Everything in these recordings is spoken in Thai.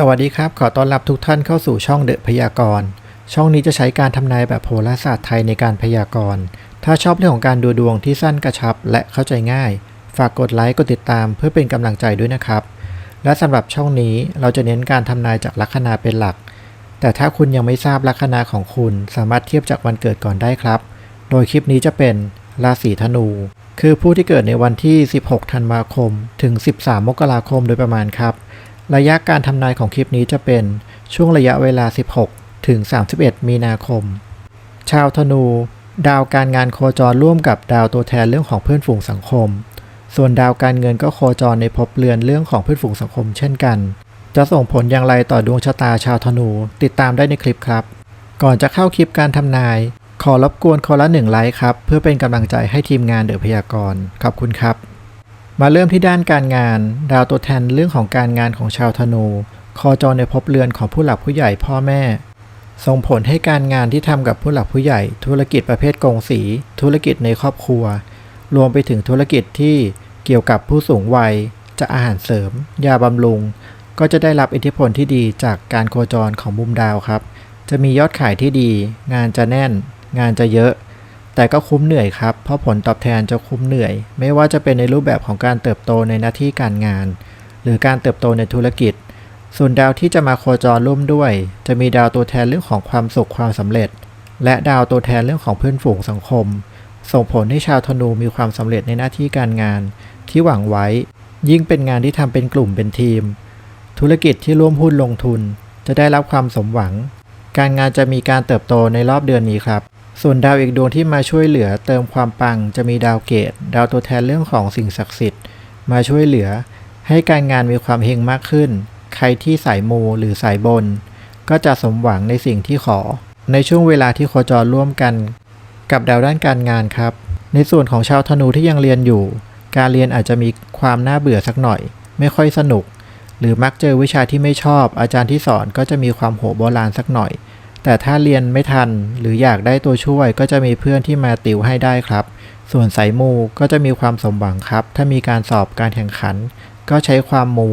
สวัสดีครับ ขอต้อนรับทุกท่านเข้าสู่ช่องเดอะพยากรณ์ช่องนี้จะใช้การทำนายแบบโหราศาสตร์ไทยในการพยากรณ์ถ้าชอบเรื่องของการดูดวงที่สั้นกระชับ และเข้าใจง่าย ฝากกดไลค์กดติดตามเพื่อเป็นกำลังใจด้วยนะครับ และสำหรับช่องนี้เราจะเน้นการทำนายจากลัคนาเป็นหลัก แต่ถ้าคุณยังไม่ทราบลัคนาของคุณ สามารถเทียบจากวันเกิดก่อนได้ครับ โดยคลิปนี้จะเป็นราศีธนู คือผู้ที่เกิดในวันที่ 16 ธันวาคม ถึง 13 มกราคมโดยประมาณครับ ระยะการทำนายของคลิปนี้จะเป็นช่วงระยะเวลา 16 ถึง 31 มีนาคม ชาวธนู ดาวการงานโคจรร่วมกับดาวตัวแทนเรื่องของเพื่อนฝูงสังคม ส่วนดาวการเงินก็โคจรในภพเรือนเรื่องของเพื่อนฝูงสังคม เช่นกัน จะส่งผลอย่างไรต่อดวงชะตาชาวธนู ติดตามได้ในคลิปครับ ก่อนจะเข้าคลิปการทำนาย ขอรบกวนคนละหนึ่งไลค์ครับ เพื่อเป็นกำลังใจให้ทีมงานเดอะพยากรณ์ขอบคุณครับ มาเริ่มที่ด้านการงาน ดาวตัวแทนเรื่องของการงานของชาวธนูคอจรในภพเรือนของผู้หลักผู้ใหญ่พ่อแม่ ส่งผลให้การงานที่ทำกับผู้หลักผู้ใหญ่ ธุรกิจประเภทกงสี ธุรกิจในครอบครัว รวมไปถึงธุรกิจที่เกี่ยวกับผู้สูงวัย จะอาหารเสริม ยาบำรุง ก็จะได้รับอิทธิพลที่ดีจากการโคจรของมุมดาวครับ จะมียอดขายที่ดี งานจะแน่น งานจะเยอะ แต่ก็คุ้มเหนื่อยครับ เพราะผลตอบแทนจะคุ้มเหนื่อย ไม่ว่าจะเป็นในรูปแบบของการเติบโตในหน้าที่การงาน หรือการเติบโตในธุรกิจ ส่วนดาวที่จะมาโคจรร่วมด้วย จะมีดาวตัวแทนเรื่องของความสุขความสำเร็จ และดาวตัวแทนเรื่องของเพื่อนฝูงสังคม ส่งผลให้ชาวธนูมีความสำเร็จในหน้าที่การงาน ที่หวังไว้ ยิ่งเป็นงานที่ทำเป็นกลุ่มเป็นทีม ธุรกิจที่ร่วมหุ้นลงทุน จะได้รับความสมหวัง การงานจะมีการเติบโตในรอบเดือนนี้ครับ ส่วนดาวอีกดวงที่มาช่วยเหลือเติมความปังจะมีดาวเกต ดาวตัวแทนเรื่องของสิ่งศักดิ์สิทธิ์ มาช่วยเหลือ ให้การงานมีความเฮงมากขึ้น ใครที่สายมูหรือสายบน ก็จะสมหวังในสิ่งที่ขอ ในช่วงเวลาที่โคจรร่วมกัน กับดาวด้านการงานครับ ในส่วนของชาวธนูที่ยังเรียนอยู่ การเรียนอาจจะมีความน่าเบื่อสักหน่อย ไม่ค่อยสนุก หรือมักเจอวิชาที่ไม่ชอบ อาจารย์ที่สอนก็จะมีความโหโบราณสักหน่อย แต่ถ้าเรียนไม่ทันหรืออยากได้ตัวช่วยก็จะมีเพื่อนที่มาติวให้ได้ครับ ส่วนสายมูก็จะมีความสมหวังครับ ถ้ามีการสอบการแข่งขัน ก็ใช้ความมู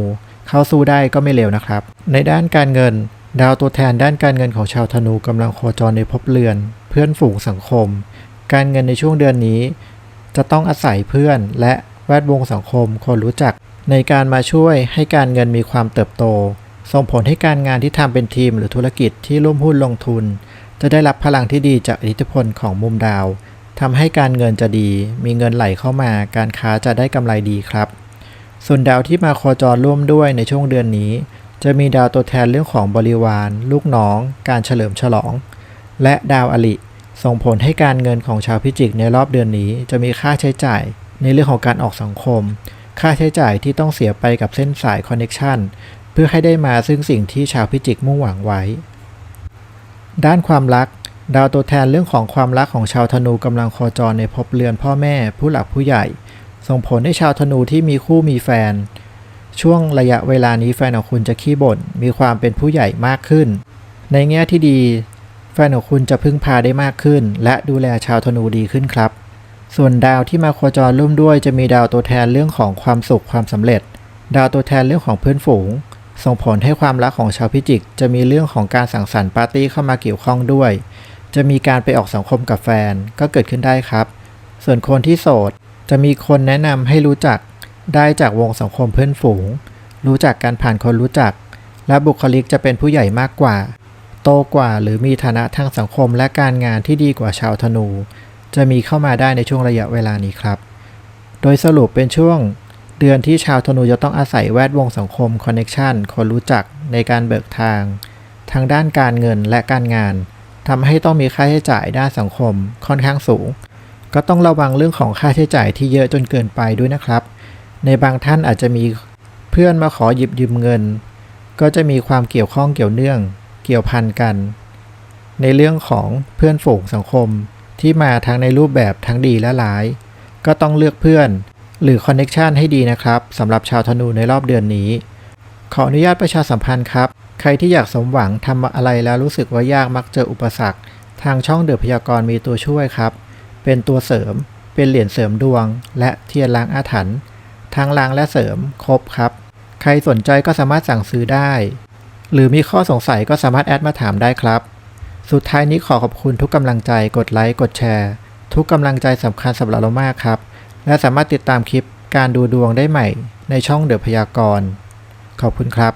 เข้าสู้ได้ก็ไม่เลวนะครับ ในด้านการเงิน ดาวตัวแทนด้านการเงินของชาวธนูกำลังโคจรในภพเรือน เพื่อนฝูงสังคม การเงินในช่วงเดือนนี้ จะต้องอาศัยเพื่อนและแวดวงสังคมคนรู้จัก ในการมาช่วยให้การเงินมีความเติบโต ส่งผลให้การงานที่ทำเป็นทีมหรือธุรกิจที่ร่วมหุ้นลงทุน จะได้รับพลังที่ดีจากอิทธิพลของมุมดาวทำให้การเงินจะดี มีเงินไหลเข้ามา การค้าจะได้กำไรดีครับ ส่วนดาวที่มาโคจรร่วมด้วยในช่วงเดือนนี้ จะมีดาวตัวแทนเรื่องของบริวาร ลูกน้อง การเฉลิมฉลอง และดาวอลิ ส่งผลให้การเงินของชาวพิจิกในรอบเดือนนี้ จะมีค่าใช้จ่ายในเรื่องของการออกสังคม ค่าใช้จ่ายที่ต้องเสียไปกับเส้นสายคอนเน็ชัน เพื่อให้ได้มาซึ่งสิ่งที่ชาวพิจิกมุ่งหวังไว้ ด้านความรัก ดาวตัวแทนเรื่องของความรักของชาวธนูกำลังโคจรในภพเรือนพ่อแม่ผู้หลักผู้ใหญ่ ส่งผลให้ชาวธนูที่มีคู่มีแฟน ช่วงระยะเวลานี้แฟนของคุณจะขี้บ่นมีความเป็นผู้ใหญ่มากขึ้น ในแง่ที่ดี แฟนของคุณจะพึ่งพาได้มากขึ้น และดูแลชาวธนูดีขึ้นครับ ส่วนดาวที่มาโคจรร่วมด้วยจะมีดาวตัวแทนเรื่องของความสุขความสำเร็จ ดาวตัวแทนเรื่องของเพื่อนฝูง ส่งผลให้ความรักของชาวพิจิก จะมีเรื่องของการสังสรรค์ปาร์ตี้เข้ามาเกี่ยวข้องด้วย จะมีการไปออกสังคมกับแฟนก็เกิดขึ้นได้ครับ ส่วนคนที่โสด จะมีคนแนะนำให้รู้จักได้จากวงสังคมเพื่อนฝูง รู้จักการผ่านคนรู้จัก และบุคลิกจะเป็นผู้ใหญ่มากกว่า โตกว่าหรือมีฐานะทางสังคมและการงานที่ดีกว่าชาวธนู จะมีเข้ามาได้ในช่วงระยะเวลานี้ครับ โดยสรุปเป็นช่วง เดือนที่ชาวธนูจะต้องอาศัยแวดวงสังคมคอนเน็ชันคนรู้จักในการเบิกทาง ทางด้านการเงินและการงานทำให้ต้องมีค่าใช้จ่ายด้านสังคมค่อนข้างสูง ก็ต้องระวังเรื่องของค่าใช้จ่ายที่เยอะจนเกินไปด้วยนะครับ ในบางท่านอาจจะมีเพื่อนมาขอหยิบยืมเงิน ก็จะมีความเกี่ยวข้องเกี่ยวเนื่อง เกี่ยวพันกัน ในเรื่องของเพื่อนฝูงสังคมที่มาทั้งในรูปแบบทั้งดีและร้าย ก็ต้องเลือกเพื่อน หรือคอนเน็ชันให้ดีนะครับสำหรับชาวธนูในรอบเดือนนี้ ขออนุญาตประชาสัมพันธ์ครับ ใครที่อยากสมหวังทำอะไรแล้วรู้สึกว่ายากมักเจออุปสรรค ทางช่องเดือพยากรณ์มีตัวช่วยครับ เป็นตัวเสริม เป็นเหรียญเสริมดวง และเทียนล้างอาถรรพ์ทั้งล้างและเสริมครบครับ ใครสนใจก็สามารถสั่งซื้อได้ หรือมีข้อสงสัยก็สามารถแอดมาถามได้ครับ สุดท้ายนี้ขอขอบคุณทุกกำลังใจกดไลค์กดแชร์ ทุกกำลังใจสำคัญสำหรับเรามากครับ และสามารถติดตามคลิปการดูดวงได้ใหม่ในช่องเดอะพยากรณ์ขอบคุณครับ